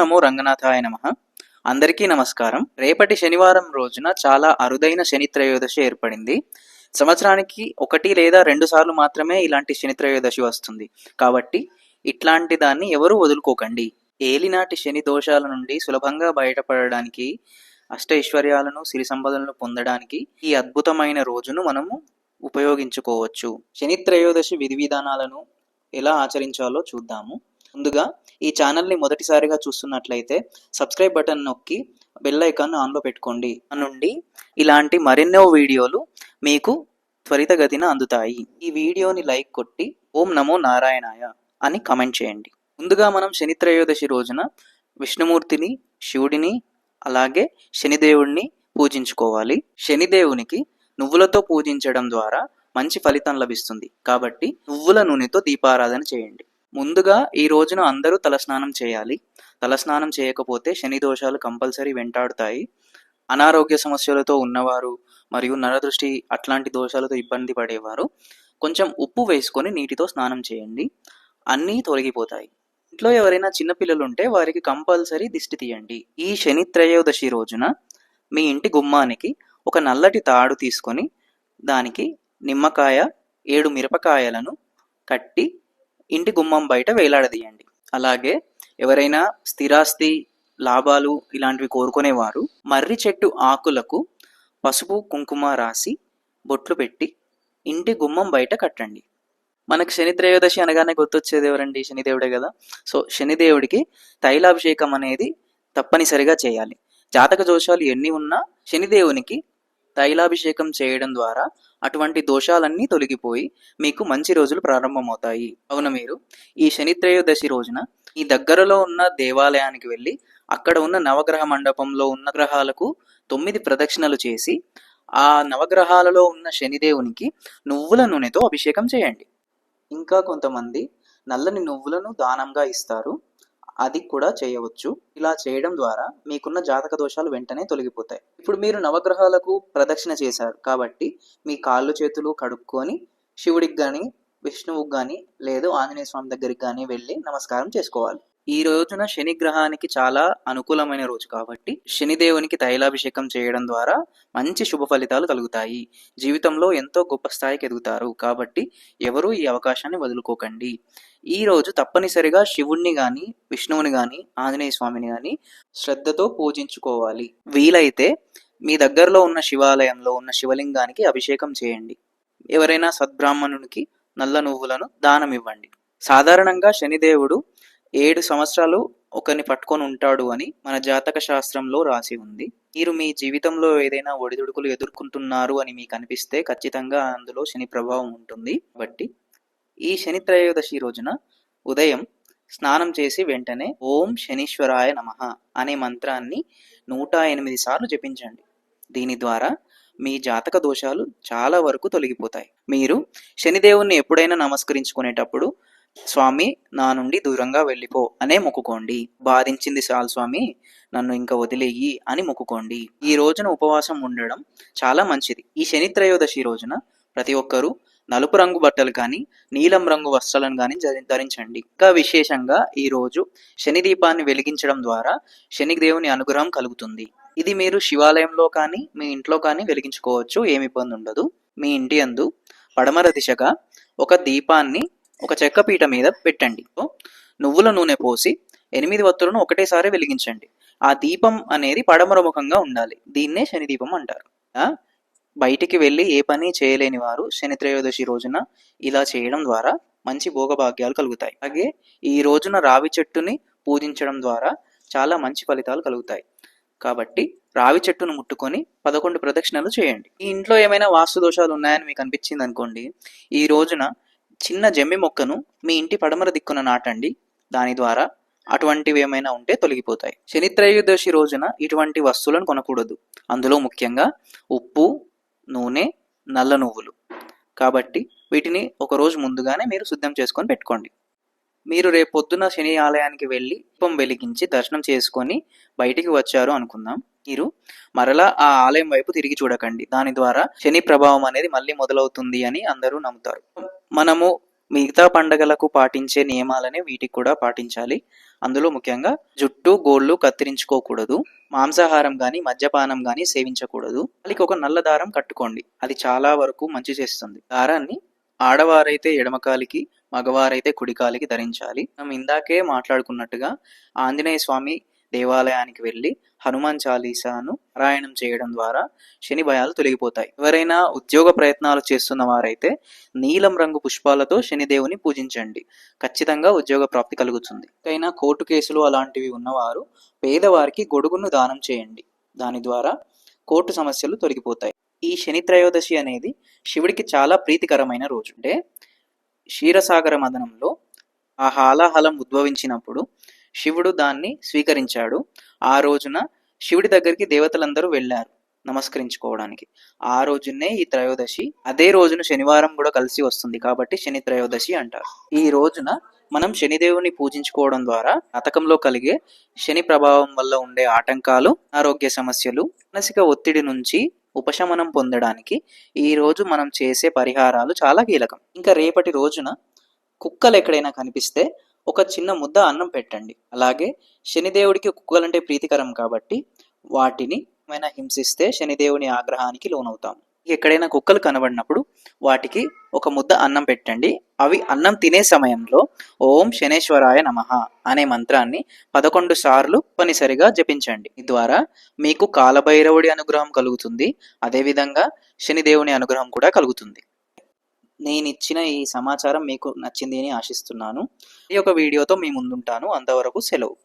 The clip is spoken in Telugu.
నమో రంగనాథాయ నమ. అందరికీ నమస్కారం. రేపటి శనివారం రోజున చాలా అరుదైన శని త్రయోదశి ఏర్పడింది. సంవత్సరానికి ఒకటి లేదా రెండు సార్లు మాత్రమే ఇలాంటి శని త్రయోదశి వస్తుంది. కాబట్టి ఇట్లాంటి దాన్ని ఎవరూ వదులుకోకండి. ఏలినాటి శని దోషాల నుండి సులభంగా బయటపడడానికి అష్టైశ్వర్యాలను సిరి సంపదలను పొందడానికి ఈ అద్భుతమైన రోజును మనము ఉపయోగించుకోవచ్చు. శని త్రయోదశి విధి విధానాలను ఎలా ఆచరించాలో చూద్దాము. ముందుగా ఈ ఛానల్ని మొదటిసారిగా చూస్తున్నట్లయితే సబ్స్క్రైబ్ బటన్ నొక్కి బెల్ ఐకాన్ ఆన్లో పెట్టుకోండి. నుండి ఇలాంటి మరెన్నో వీడియోలు మీకు త్వరితగతిన అందుతాయి. ఈ వీడియోని లైక్ కొట్టి ఓం నమో నారాయణాయ అని కమెంట్ చేయండి. ముందుగా మనం శని త్రయోదశి రోజున విష్ణుమూర్తిని శివుడిని అలాగే శనిదేవుడిని పూజించుకోవాలి. శనిదేవునికి నువ్వులతో పూజించడం ద్వారా మంచి ఫలితం లభిస్తుంది. కాబట్టి నువ్వుల నూనెతో దీపారాధన చేయండి. ముందుగా ఈ రోజున అందరూ తలస్నానం చేయాలి. తలస్నానం చేయకపోతే శని దోషాలు కంపల్సరీ వెంటాడుతాయి. అనారోగ్య సమస్యలతో ఉన్నవారు మరియు నరదృష్టి అట్లాంటి దోషాలతో ఇబ్బంది పడేవారు కొంచెం ఉప్పు వేసుకొని నీటితో స్నానం చేయండి. అన్నీ తొలగిపోతాయి. ఇంట్లో ఎవరైనా చిన్నపిల్లలు ఉంటే వారికి కంపల్సరీ దిష్టి తీయండి. ఈ శని త్రయోదశి రోజున మీ ఇంటి గుమ్మానికి ఒక నల్లటి తాడు తీసుకొని దానికి నిమ్మకాయ ఏడు మిరపకాయలను కట్టి ఇంటి గుమ్మం బయట వేలాడదీయండి. అలాగే ఎవరైనా స్థిరాస్తి లాభాలు ఇలాంటివి కోరుకునేవారు మర్రి చెట్టు ఆకులకు పసుపు కుంకుమ రాసి బొట్లు పెట్టి ఇంటి గుమ్మం బయట కట్టండి. మనకు శని త్రయోదశి అనగానే గుర్తొచ్చేది ఎవరండి? శనిదేవుడే కదా. సో శనిదేవుడికి తైలాభిషేకం అనేది తప్పనిసరిగా చేయాలి. జాతక దోషాలు ఎన్ని ఉన్నా శనిదేవునికి తైలాభిషేకం చేయడం ద్వారా అటువంటి దోషాలన్నీ తొలగిపోయి మీకు మంచి రోజులు ప్రారంభమవుతాయి. అవున మీరు? ఈ శనిత్రయోదశి రోజున ఈ దగ్గరలో ఉన్న దేవాలయానికి వెళ్ళి అక్కడ ఉన్న నవగ్రహ మండపంలో ఉన్న గ్రహాలకు తొమ్మిది ప్రదక్షిణలు చేసి ఆ నవగ్రహాలలో ఉన్న శనిదేవునికి నువ్వుల నూనెతో అభిషేకం చేయండి. ఇంకా కొంతమంది నల్లని నువ్వులను దానంగా ఇస్తారు. అది కూడా చేయవచ్చు. ఇలా చేయడం ద్వారా మీకున్న జాతక దోషాలు వెంటనే తొలగిపోతాయి. ఇప్పుడు మీరు నవగ్రహాలకు ప్రదక్షిణ చేశారు కాబట్టి మీ కాళ్ళు చేతులు కడుక్కొని శివుడికి కానీ విష్ణువుకి కానీ లేదు ఆంజనేయ స్వామి దగ్గరికి కానీ వెళ్ళి నమస్కారం చేసుకోవాలి. ఈ రోజున శని గ్రహానికి చాలా అనుకూలమైన రోజు కాబట్టి శనిదేవునికి తైలాభిషేకం చేయడం ద్వారా మంచి శుభ ఫలితాలు కలుగుతాయి. జీవితంలో ఎంతో గొప్ప స్థాయికి ఎదుగుతారు. కాబట్టి ఎవరూ ఈ అవకాశాన్ని వదులుకోకండి. ఈ రోజు తప్పనిసరిగా శివుణ్ణి గాని విష్ణువుని గాని ఆంజనేయ స్వామిని గాని శ్రద్ధతో పూజించుకోవాలి. వీలైతే మీ దగ్గరలో ఉన్న శివాలయంలో ఉన్న శివలింగానికి అభిషేకం చేయండి. ఎవరైనా సద్బ్రాహ్మణునికి నల్ల నువ్వులను దానం ఇవ్వండి. సాధారణంగా శనిదేవుడు ఏడు సంవత్సరాలు ఒకరిని పట్టుకొని ఉంటాడు అని మన జాతక శాస్త్రంలో రాసి ఉంది. మీరు మీ జీవితంలో ఏదైనా ఒడిదుడుకులు ఎదుర్కొంటున్నారు అని మీకు అనిపిస్తే ఖచ్చితంగా అందులో శని ప్రభావం ఉంటుంది. కాబట్టి ఈ శని త్రయోదశి రోజున ఉదయం స్నానం చేసి వెంటనే ఓం శనీశ్వరాయ నమః అనే మంత్రాన్ని నూట ఎనిమిది సార్లు జపించండి. దీని ద్వారా మీ జాతక దోషాలు చాలా వరకు తొలగిపోతాయి. మీరు శనిదేవుణ్ణి ఎప్పుడైనా నమస్కరించుకునేటప్పుడు స్వామి నా నుండి దూరంగా వెళ్ళిపో అనే మొక్కుకోండి. బాధించింది చాలు స్వామి నన్ను ఇంకా వదిలేయి అని మొక్కుకోండి. ఈ రోజున ఉపవాసం ఉండడం చాలా మంచిది. ఈ శని త్రయోదశి రోజున ప్రతి ఒక్కరూ నలుపు రంగు బట్టలు కానీ నీలం రంగు వస్త్రాలను కానీ ధరించండి. ఇంకా విశేషంగా ఈ రోజు శని దీపాన్ని వెలిగించడం ద్వారా శని దేవుని అనుగ్రహం కలుగుతుంది. ఇది మీరు శివాలయంలో కానీ మీ ఇంట్లో కానీ వెలిగించుకోవచ్చు ఏమి ఇబ్బంది ఉండదు. మీ ఇంటి అందు పడమర దిశగా ఒక దీపాన్ని ఒక చెక్క పీట మీద పెట్టండి. నువ్వుల నూనె పోసి ఎనిమిది వత్తులను ఒకటేసారి వెలిగించండి. ఆ దీపం అనేది పడమర ముఖంగా ఉండాలి. దీన్నే శని దీపం అంటారు. బయటికి వెళ్ళి ఏ పని చేయలేని వారు శని త్రయోదశి రోజున ఇలా చేయడం ద్వారా మంచి భోగభాగ్యాలు కలుగుతాయి. అలాగే ఈ రోజున రావి చెట్టుని పూజించడం ద్వారా చాలా మంచి ఫలితాలు కలుగుతాయి. కాబట్టి రావి చెట్టును ముట్టుకొని పదకొండు ప్రదక్షిణలు చేయండి. ఈ ఇంట్లో ఏమైనా వాస్తు దోషాలు ఉన్నాయని మీకు అనిపించింది అనుకోండి ఈ రోజున చిన్న జమ్మి మొక్కను మీ ఇంటి పడమర దిక్కున నాటండి. దాని ద్వారా అటువంటివి ఏమైనా ఉంటే తొలగిపోతాయి. శని త్రయోదశి రోజున ఇటువంటి వస్తువులను కొనకూడదు. అందులో ముఖ్యంగా ఉప్పు నూనె నల్ల నువ్వులు. కాబట్టి వీటిని ఒక రోజు ముందుగానే మీరు సిద్ధం చేసుకొని పెట్టుకోండి. మీరు రేపు పొద్దున శని ఆలయానికి వెళ్ళి దీపం వెలిగించి దర్శనం చేసుకొని బయటికి వచ్చారు అనుకుందాం. మీరు మరలా ఆ ఆలయం వైపు తిరిగి చూడకండి. దాని ద్వారా శని ప్రభావం అనేది మళ్ళీ మొదలవుతుంది అని అందరూ నమ్ముతారు. మనము మిగతా పండగలకు పాటించే నియమాలని వీటికి కూడా పాటించాలి. అందులో ముఖ్యంగా జుట్టు గోళ్ళు కత్తిరించుకోకూడదు. మాంసాహారం కానీ మద్యపానం కానీ సేవించకూడదు. వాళ్ళకి ఒక నల్ల దారం కట్టుకోండి. అది చాలా వరకు మంచి చేస్తుంది. దారాన్ని ఆడవారైతే ఎడమకాలికి మగవారైతే కుడికాలికి ధరించాలి. మనం ఇందాకే మాట్లాడుకున్నట్టుగా ఆంజనేయ స్వామి దేవాలయానికి వెళ్ళి హనుమాన్ చాలీసాను పారాయణం చేయడం ద్వారా శని భయాలు తొలగిపోతాయి. ఎవరైనా ఉద్యోగ ప్రయత్నాలు చేస్తున్న వారైతే నీలం రంగు పుష్పాలతో శనిదేవుని పూజించండి. ఖచ్చితంగా ఉద్యోగ ప్రాప్తి కలుగుతుంది. అయినా కోర్టు కేసులు అలాంటివి ఉన్నవారు పేదవారికి గొడుగును దానం చేయండి. దాని ద్వారా కోర్టు సమస్యలు తొలగిపోతాయి. ఈ శని త్రయోదశి అనేది శివుడికి చాలా ప్రీతికరమైన రోజు. అంటే క్షీరసాగర మదనంలో ఆ హాలాహలం ఉద్భవించినప్పుడు శివుడు దాన్ని స్వీకరించాడు. ఆ రోజున శివుడి దగ్గరికి దేవతలందరూ వెళ్ళారు నమస్కరించుకోవడానికి. ఆ రోజునే ఈ త్రయోదశి అదే రోజున శనివారం కూడా కలిసి వస్తుంది కాబట్టి శని త్రయోదశి అంటారు. ఈ రోజున మనం శనిదేవుని పూజించుకోవడం ద్వారా అతకంలో కలిగే శని ప్రభావం వల్ల ఉండే ఆటంకాలు ఆరోగ్య సమస్యలు మానసిక ఒత్తిడి నుంచి ఉపశమనం పొందడానికి ఈ రోజు మనం చేసే పరిహారాలు చాలా కీలకం. ఇంకా రేపటి రోజున కుక్కలు ఎక్కడైనా కనిపిస్తే ఒక చిన్న ముద్ద అన్నం పెట్టండి. అలాగే శనిదేవుడికి కుక్కలంటే ప్రీతికరం కాబట్టి వాటిని ఏమైనా హింసిస్తే శనిదేవుని ఆగ్రహానికి లోనవుతాం. ఎక్కడైనా కుక్కలు కనబడినప్పుడు వాటికి ఒక ముద్ద అన్నం పెట్టండి. అవి అన్నం తినే సమయంలో ఓం శనేశ్వరాయ నమః అనే మంత్రాన్ని పదకొండు సార్లు పనిసరిగా జపించండి. ద్వారా మీకు కాలభైరవుడి అనుగ్రహం కలుగుతుంది. అదేవిధంగా శనిదేవుని అనుగ్రహం కూడా కలుగుతుంది. నేను ఇచ్చిన ఈ సమాచారం మీకు నచ్చింది అని ఆశిస్తున్నాను. ఈ యొక్క వీడియోతో మీ ముందుంటాను. అంతవరకు సెలవు.